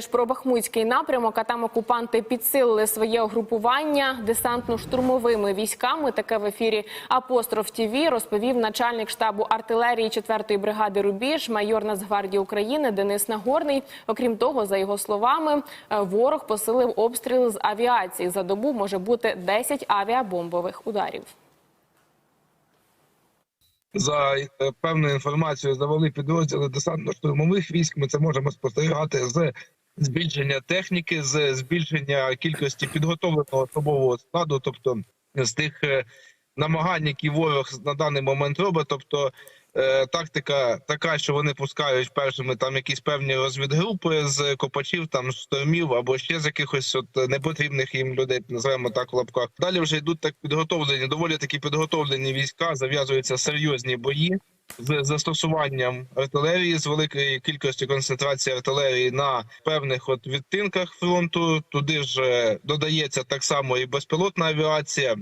Ж про Бахмутський напрямок, а там окупанти підсилили своє угрупування десантно-штурмовими військами. Таке в ефірі Апостроф ТІВІ розповів начальник штабу артилерії 4-ї бригади Рубіж, майор Нацгвардії України Денис Нагорний. Окрім того, за його словами, е, ворог посилив обстріли з авіації. За добу може бути 10 авіабомбових ударів. За е, певною інформацією завели підрозділи десантно-штурмових військ. Ми це можемо спостерігати з збільшення техніки, з збільшення кількості підготовленого особового складу, тобто з тих е, намагань, які ворог на даний момент робить. Тобто е, тактика така, що вони пускають першими там якісь певні розвідгрупи з копачів, там штурмів або ще з якихось от непотрібних їм людей, називаємо так в лапках. Далі вже йдуть так підготовлені, доволі такі підготовлені війська. Зав'язуються серйозні бої з застосуванням артилерії з великої кількості концентрації артилерії на певних от відтинках фронту. Туди ж е, додається так само і безпілотна авіація.